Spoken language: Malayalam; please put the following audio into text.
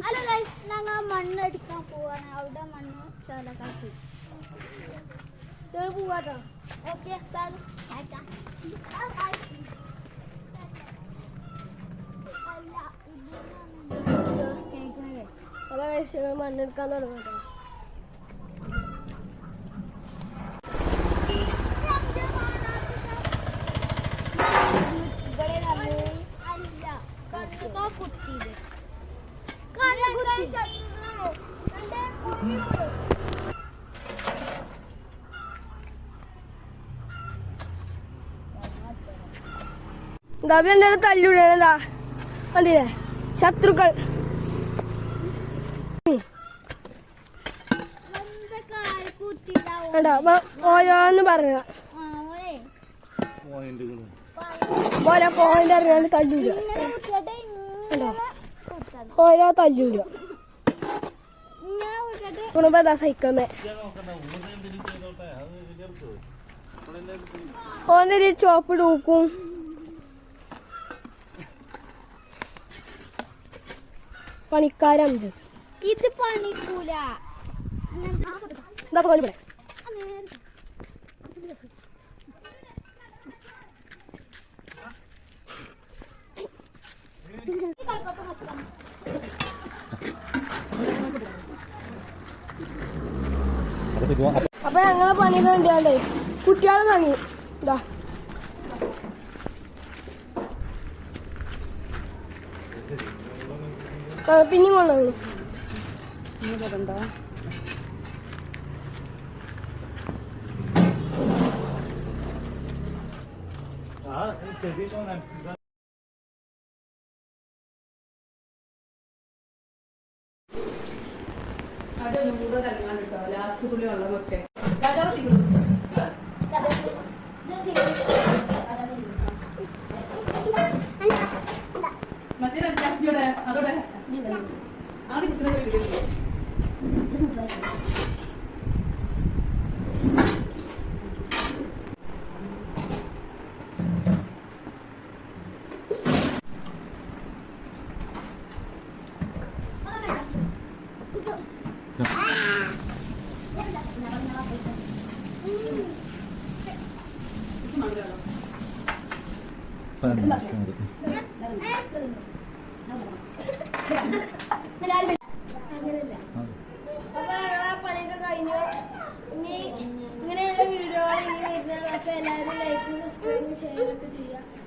അല്ല ഗൈസ് ഞങ്ങൾ മണ്ണ് എടുക്കാൻ പോവാണ്. അവിടെ മണ്ണ് ചോലക്കാക്കി പോവാട്ടോ. ഓക്കെ അപ്പൊ ഗൈസ് ഞങ്ങൾ മണ്ണെടുക്കാൻ തുടങ്ങട്ടോ ഇവിടെ നമ്മൾ അല്ല കണ്ണുക കുത്തിയത് കണ്ണു കുത്തി ദാബി എന്നെ തല്ലുവിടണതാ കണ്ടില്ലേ? ശത്രുക്കൾ. ഓരോന്ന് പറഞ്ഞ. ഓരോ പോയിന്റ് അറിയാണ്ട് തല്ലൂല ഓരോ തല്ലൂല കുത്തിയിട്ട് കുടുംബ സൈക്കിളമേ ഓന്റെ ഒരു ചോപ്പ് ഡൂക്കും. പണിക്കാരൻ അംജസ് ഇത് പണിക്കൂല. എന്താ പറഞ്ഞു അപ്പൊ ഞങ്ങളെ പണിയൊക്കെ വേണ്ടിയാണ്ടേ. കുട്ടികളെ വാങ്ങി. ഇതാ ആ, പിന്നെയും കൊണ്ടുപോകും ലാസ്റ്റ് കുളി വെള്ളമൊക്കെ മറ്റേ ചാക്കിയോടെ അതോടെ ആദ്യം ഇത്ര പേര് അങ്ങനെയല്ല അപ്പൊ ഞങ്ങളെ പണിയൊക്കെ ഇങ്ങനെയുള്ള വീഡിയോകൾ ഇനി വരുന്നത്. അപ്പൊ എല്ലാവരും ലൈക്കും സബ്സ്ക്രൈബും ഒക്കെ ചെയ്യുക.